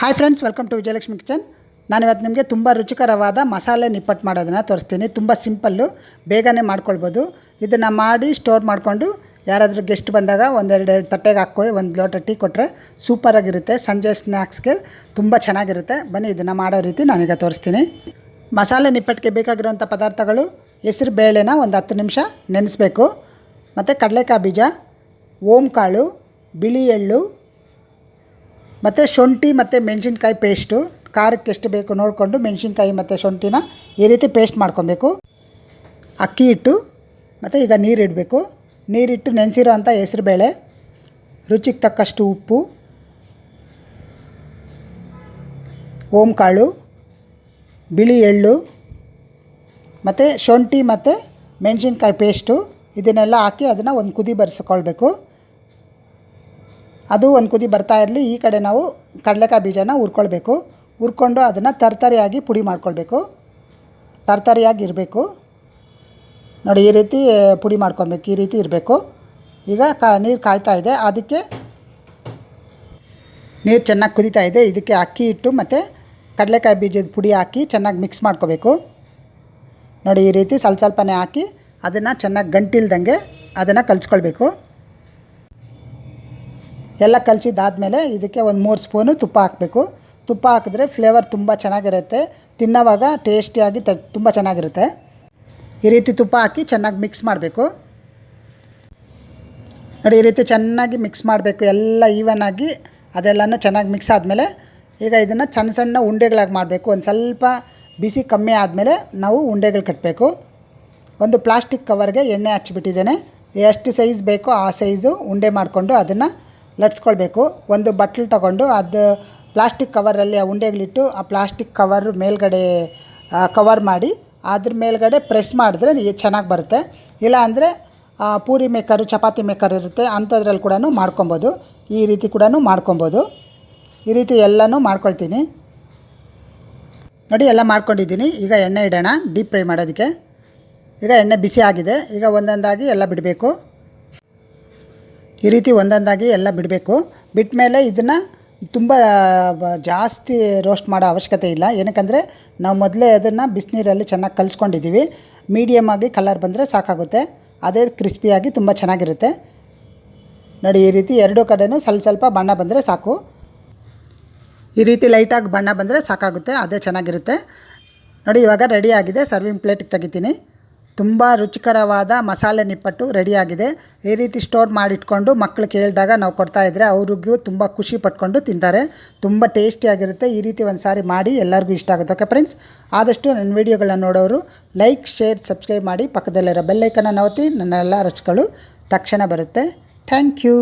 Hi friends welcome to Vijayalakshmi kitchen ನಾನು ಇವತ್ತು ನಿಮಗೆ ತುಂಬ ರುಚಿಕರವಾದ ಮಸಾಲೆ ನಿಪ್ಪಟ್ಟು ಮಾಡೋದನ್ನು ತೋರಿಸ್ತೀನಿ. ತುಂಬ ಸಿಂಪಲ್ಲು ಬೇಗನೆ ಮಾಡ್ಕೊಳ್ಬೋದು. ಇದನ್ನು ಮಾಡಿ ಸ್ಟೋರ್ ಮಾಡಿಕೊಂಡು ಯಾರಾದರೂ ಗೆಸ್ಟ್ ಬಂದಾಗ ಒಂದೆರಡು ಎರಡು ತಟ್ಟೆಗೆ ಹಾಕ್ಕೊಳ್ಳಿ, ಒಂದು ಲೋಟ ಟೀ ಕೊಟ್ಟರೆ ಸೂಪರಾಗಿರುತ್ತೆ ಸಂಜೆ ಸ್ನ್ಯಾಕ್ಸ್ಗೆ ತುಂಬ ಚೆನ್ನಾಗಿರುತ್ತೆ. ಬನ್ನಿ ಇದನ್ನು ಮಾಡೋ ರೀತಿ ನಾನೀಗ ತೋರಿಸ್ತೀನಿ. ಮಸಾಲೆ ನಿಪ್ಪಟ್ಟಿಗೆ ಬೇಕಾಗಿರುವಂಥ ಪದಾರ್ಥಗಳು, ಹೆಸರು ಬೇಳೆನ ಒಂದು ಹತ್ತು ನಿಮಿಷ ನೆನೆಸ್ಬೇಕು. ಮತ್ತು ಕಡಲೆಕಾಯಿ ಬೀಜ ಓಮ್ ಕಾಳು ಬಿಳಿ ಎಳ್ಳು ಮತ್ತು ಶುಂಠಿ ಮತ್ತು ಮೆಣಸಿನ್ಕಾಯಿ ಪೇಸ್ಟು ಖಾರಕ್ಕೆ ಎಷ್ಟು ಬೇಕು ನೋಡಿಕೊಂಡು ಮೆಣಸಿನ್ಕಾಯಿ ಮತ್ತು ಶುಂಠಿನ ಈ ರೀತಿ ಪೇಸ್ಟ್ ಮಾಡ್ಕೊಬೇಕು. ಅಕ್ಕಿ ಹಿಟ್ಟು, ಮತ್ತು ಈಗ ನೀರಿಡಬೇಕು ನೀರಿಟ್ಟು ನೆನೆಸಿರೋ ಅಂಥ ಹೆಸ್ರುಬೇಳೆ, ರುಚಿಗೆ ತಕ್ಕಷ್ಟು ಉಪ್ಪು, ಓಂಕಾಳು, ಬಿಳಿ ಎಳ್ಳು, ಮತ್ತು ಶುಂಠಿ ಮತ್ತು ಮೆಣಸಿನ್ಕಾಯಿ ಪೇಸ್ಟು ಇದನ್ನೆಲ್ಲ ಹಾಕಿ ಅದನ್ನು ಒಂದು ಕುದಿ ಬರೆಸ್ಕೊಳ್ಬೇಕು. ಅದು ಒಂದು ಕುದಿ ಬರ್ತಾ ಇರಲಿ, ಈ ಕಡೆ ನಾವು ಕಡಲೆಕಾಯಿ ಬೀಜನ ಹುರ್ಕೊಳ್ಬೇಕು. ಹುರ್ಕೊಂಡು ಅದನ್ನು ತರ್ತರಿಯಾಗಿ ಪುಡಿ ಮಾಡ್ಕೊಳ್ಬೇಕು. ತರ್ತರಿಯಾಗಿ ಇರಬೇಕು. ನೋಡಿ, ಈ ರೀತಿ ಪುಡಿ ಮಾಡ್ಕೊಬೇಕು ಈ ರೀತಿ ಇರಬೇಕು. ಈಗ ಕಾ, ನೀರು ಕಾಯ್ತಾ ಇದೆ. ಅದಕ್ಕೆ ನೀರು ಚೆನ್ನಾಗಿ ಕುದೀತಾ ಇದೆ. ಇದಕ್ಕೆ ಅಕ್ಕಿ ಇಟ್ಟು ಮತ್ತು ಕಡಲೆಕಾಯಿ ಬೀಜದ ಪುಡಿ ಹಾಕಿ ಚೆನ್ನಾಗಿ ಮಿಕ್ಸ್ ಮಾಡ್ಕೋಬೇಕು. ನೋಡಿ, ಈ ರೀತಿ ಸ್ವಲ್ಪ ಸ್ವಲ್ಪನೇ ಹಾಕಿ ಅದನ್ನು ಚೆನ್ನಾಗಿ ಗಂಟಿಲ್ದಂಗೆ ಅದನ್ನು ಕಲಿಸ್ಕೊಳ್ಬೇಕು. ಎಲ್ಲ ಕಲಸಿದ್ದಾದಮೇಲೆ ಇದಕ್ಕೆ ಒಂದು ಮೂರು ಸ್ಪೂನು ತುಪ್ಪ ಹಾಕಬೇಕು. ತುಪ್ಪ ಹಾಕಿದ್ರೆ ಫ್ಲೇವರ್ ತುಂಬ ಚೆನ್ನಾಗಿರುತ್ತೆ. ತಿನ್ನೋವಾಗ ಟೇಸ್ಟಿಯಾಗಿ ತ ತುಂಬ ಚೆನ್ನಾಗಿರುತ್ತೆ. ಈ ರೀತಿ ತುಪ್ಪ ಹಾಕಿ ಚೆನ್ನಾಗಿ ಮಿಕ್ಸ್ ಮಾಡಬೇಕು. ನೋಡಿ, ಈ ರೀತಿ ಚೆನ್ನಾಗಿ ಮಿಕ್ಸ್ ಮಾಡಬೇಕು. ಎಲ್ಲ ಈವನ್ ಆಗಿ ಅದೆಲ್ಲನೂ ಚೆನ್ನಾಗಿ ಮಿಕ್ಸ್ ಆದಮೇಲೆ ಈಗ ಇದನ್ನು ಸಣ್ಣ ಸಣ್ಣ ಉಂಡೆಗಳಾಗಿ ಮಾಡಬೇಕು. ಒಂದು ಸ್ವಲ್ಪ ಬಿಸಿ ಕಮ್ಮಿ ಆದಮೇಲೆ ನಾವು ಉಂಡೆಗಳು ಕಟ್ಟಬೇಕು ಒಂದು ಪ್ಲಾಸ್ಟಿಕ್ ಕವರ್ಗೆ ಎಣ್ಣೆ ಹಚ್ಚಿಬಿಟ್ಟಿದ್ದೇನೆ ಎಷ್ಟು ಸೈಜ್ ಬೇಕೋ ಆ ಸೈಜು ಉಂಡೆ ಮಾಡಿಕೊಂಡು ಅದನ್ನು ಲಟ್ಸ್ಕೊಳ್ಬೇಕು ಒಂದು ಬಟ್ಲು ತಗೊಂಡು ಅದು ಪ್ಲಾಸ್ಟಿಕ್ ಕವರಲ್ಲಿ ಆ ಉಂಡೆಗಳಿಟ್ಟು ಆ ಪ್ಲಾಸ್ಟಿಕ್ ಕವರ್ ಮೇಲ್ಗಡೆ ಕವರ್ ಮಾಡಿ ಅದ್ರ ಮೇಲ್ಗಡೆ ಪ್ರೆಸ್ ಮಾಡಿದ್ರೆ ಚೆನ್ನಾಗಿ ಬರುತ್ತೆ. ಇಲ್ಲ ಅಂದರೆ ಪೂರಿ ಮೇಕರು, ಚಪಾತಿ ಮೇಕರ್ ಇರುತ್ತೆ, ಅಂಥದ್ರಲ್ಲಿ ಕೂಡ ಮಾಡ್ಕೊಬೋದು. ಈ ರೀತಿ ಕೂಡ ಮಾಡ್ಕೊಬೋದು. ಈ ರೀತಿ ಎಲ್ಲನೂ ಮಾಡ್ಕೊಳ್ತೀನಿ. ನೋಡಿ, ಎಲ್ಲ ಮಾಡ್ಕೊಂಡಿದ್ದೀನಿ. ಈಗ ಎಣ್ಣೆ ಇಡೋಣ, ಡೀಪ್ ಫ್ರೈ ಮಾಡೋದಕ್ಕೆ. ಈಗ ಎಣ್ಣೆ ಬಿಸಿ ಆಗಿದೆ. ಈಗ ಒಂದೊಂದಾಗಿ ಎಲ್ಲ ಬಿಡಬೇಕು. ಈ ರೀತಿ ಒಂದೊಂದಾಗಿ ಎಲ್ಲ ಬಿಡಬೇಕು. ಬಿಟ್ಟ ಮೇಲೆ ಇದನ್ನು ತುಂಬ ಜಾಸ್ತಿ ರೋಸ್ಟ್ ಮಾಡೋ ಅವಶ್ಯಕತೆ ಇಲ್ಲ. ಏನಕ್ಕಂದರೆ ನಾವು ಮೊದಲೇ ಅದನ್ನು ಬಿಸಿನೀರಲ್ಲಿ ಚೆನ್ನಾಗಿ ಕಲಿಸ್ಕೊಂಡಿದ್ದೀವಿ ಮೀಡಿಯಮ್ ಆಗಿ ಕಲರ್ ಬಂದರೆ ಸಾಕಾಗುತ್ತೆ. ಅದೇ ಕ್ರಿಸ್ಪಿಯಾಗಿ ತುಂಬ ಚೆನ್ನಾಗಿರುತ್ತೆ. ನೋಡಿ, ಈ ರೀತಿ ಎರಡೂ ಕಡೆನೂ ಸ್ವಲ್ಪ ಸ್ವಲ್ಪ ಬಣ್ಣ ಬಂದರೆ ಸಾಕು. ಈ ರೀತಿ ಲೈಟಾಗಿ ಬಣ್ಣ ಬಂದರೆ ಸಾಕಾಗುತ್ತೆ. ಅದೇ ಚೆನ್ನಾಗಿರುತ್ತೆ. ನೋಡಿ, ಇವಾಗ ರೆಡಿ ಆಗಿದೆ. ಸರ್ವಿಂಗ್ ಪ್ಲೇಟಿಗೆ ತೆಗಿತೀನಿ. ತುಂಬ ರುಚಿಕರವಾದ ಮಸಾಲೆ ನಿಪ್ಪಟ್ಟು ರೆಡಿಯಾಗಿದೆ. ಈ ರೀತಿ ಸ್ಟೋರ್ ಮಾಡಿಟ್ಕೊಂಡು ಮಕ್ಕಳು ಕೇಳಿದಾಗ ನಾವು ಕೊಡ್ತಾಯಿದ್ರೆ ಅವ್ರಿಗೂ ತುಂಬ ಖುಷಿ ಪಟ್ಕೊಂಡು ತಿಂತಾರೆ. ತುಂಬ ಟೇಸ್ಟಿಯಾಗಿರುತ್ತೆ ಈ ರೀತಿ ಒಂದು ಸಾರಿ ಮಾಡಿ ಎಲ್ಲರಿಗೂ ಇಷ್ಟ ಆಗುತ್ತೆ. ಓಕೆ ಫ್ರೆಂಡ್ಸ್ ಆದಷ್ಟು ನನ್ನ ವೀಡಿಯೋಗಳನ್ನ ನೋಡೋರು ಲೈಕ್ ಶೇರ್ ಸಬ್ಸ್ಕ್ರೈಬ್ ಮಾಡಿ ಪಕ್ಕದಲ್ಲಿರೋ ಬೆಲ್ಲೈಕನ್ನ ನವತಿ ನನ್ನ ಎಲ್ಲ ರಚಗಳು ತಕ್ಷಣ ಬರುತ್ತೆ. Thank you